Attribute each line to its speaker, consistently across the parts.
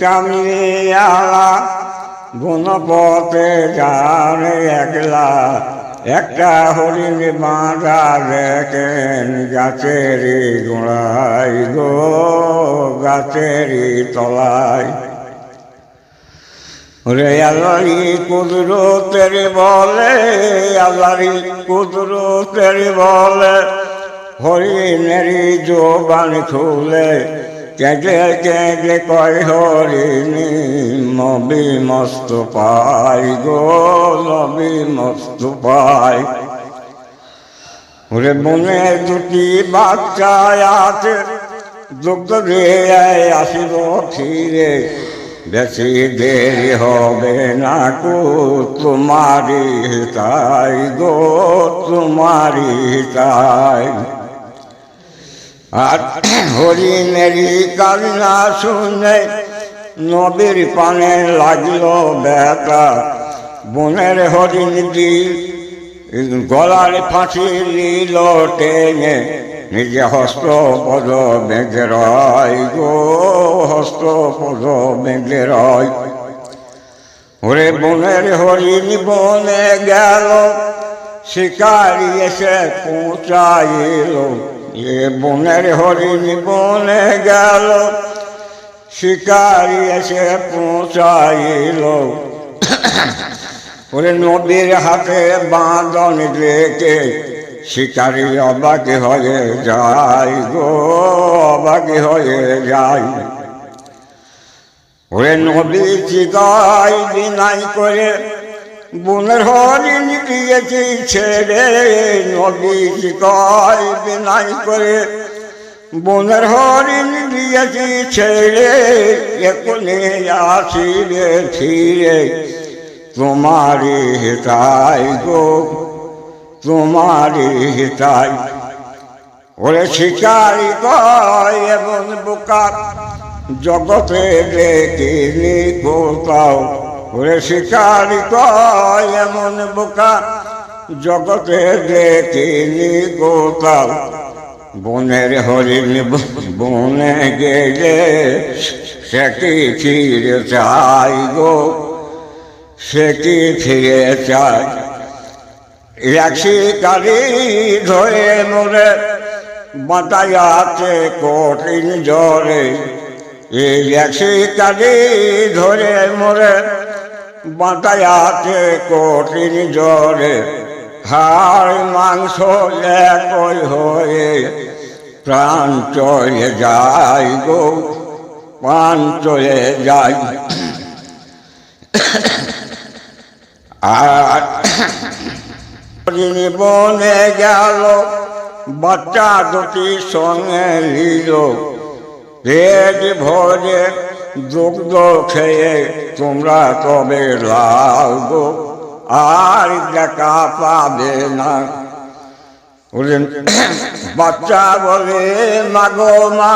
Speaker 1: কামিয়ালা গুণপথে যান একলা, একটা হরিণ বাঁধা দেখেন গাছেরই গোড়ায় গো, গাছেরই তলায়। রে আল্লাহরি কুদরতের বলে, আল্লাহরি কুদরতের বলে, হরিণেরই জোবান খুলে কেঁদে কেঁদে কয় হরিণী, নবী মস্ত পাই গো, নবী মস্ত পাই। ওরে বনে দুটি বাচ্চা আছে, দুগ্ধ দিয়ে আসিব ফিরে। বেশি দেরি হবে না কো তোমারি তাই গো তোমারি তাই। আর হরিণেরই কান্না শুনে নবীর পানে লাগল ব্যথা। বনের হরিণ দি গলার ফাঁসি নিল টেনে, নিজে হস্ত পদ বেঁধে রয় গো হস্ত পদ বেঁধে রয়। ওরে বনের হরিণ বনে গেল, শিকারি এসে পৌঁছাইল। বনের হরিণ বনে গেল, শিকারি এসে পৌঁছাইল। ওরে নদীর হাতে বাঁধন রেখে শিকারি অবাকি হয়ে যায় গো, অবাকি হয়ে যায়। ওরে নদী চিকাই বিনাই করে বনের হরিণ দিয়েছি ছেড়ে নদী চিকাই বিনাই করে। বনের হরিণ দিয়েছি ছেড়ে এখনে আসিবে ফিরে। তোমারি হিতাই গো তোমারি হিতাই। ওরে শিকারি কয় এবং বোকা, জগতে দেখিনি কোথাও ওরে শিকারি কয় এমন বোকা। জগতে দেখিনি কোথাও বনের হরিণ বনে গেলে সে কি ফিরে চাই গো? সে কি ফিরে চাই এক শিকারি ধরে মরে বাতায়াতে কঠিন জ্বরে। এই এক শিকারি ধরে মরে বাতায়াতে কঠিন জ্বরে। হাড় মাংস একই হয়ে প্রাণ চলে যায় গো, প্রাণ চলে যায়। আর বনে গেল, বাচ্চা দুটি সঙ্গে নিল। পেট ভরে দুগ্ধ খেয়ে তোমরা তবে লাগো আর দেখা পাবে না। বাচ্চা বলে, মাগো মা,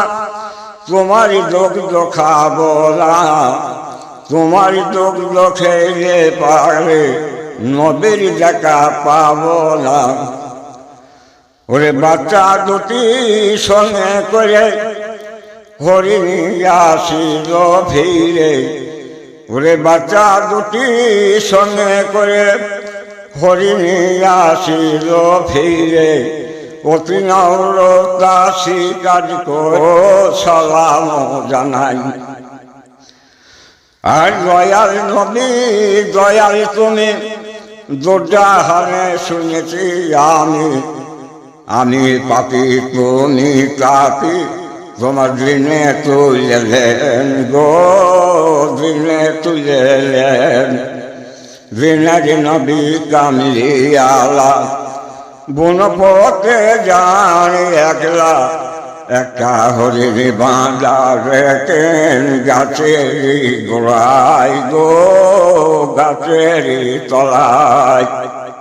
Speaker 1: তোমারই দুগ্ধ খাব না। তোমারই দুগ্ধ খেলে পারে নবীর দেখা পাবো না। ওরে বাচ্চা দুটি সঙ্গে করে আসিল ফিরে ওরে বাচ্চা দুটি সঙ্গে করে হরিণী আসিল ফিরে অতি নৌরতাসি কাজ করো সালাম জানাই। আর দয়াল নবী, দয়াল তুমি, দরজা হারে শুনেছি আমি। আমি পাপি, তুমি কাপি তোমার দিনে তুলেলেন গো দিনে তুলেলেন দিনের নবী কামলি আলা বন পথে জানি একলা একটা হরিণ বাঁধা রেখেন গাছের গোড়ায় গো তলায়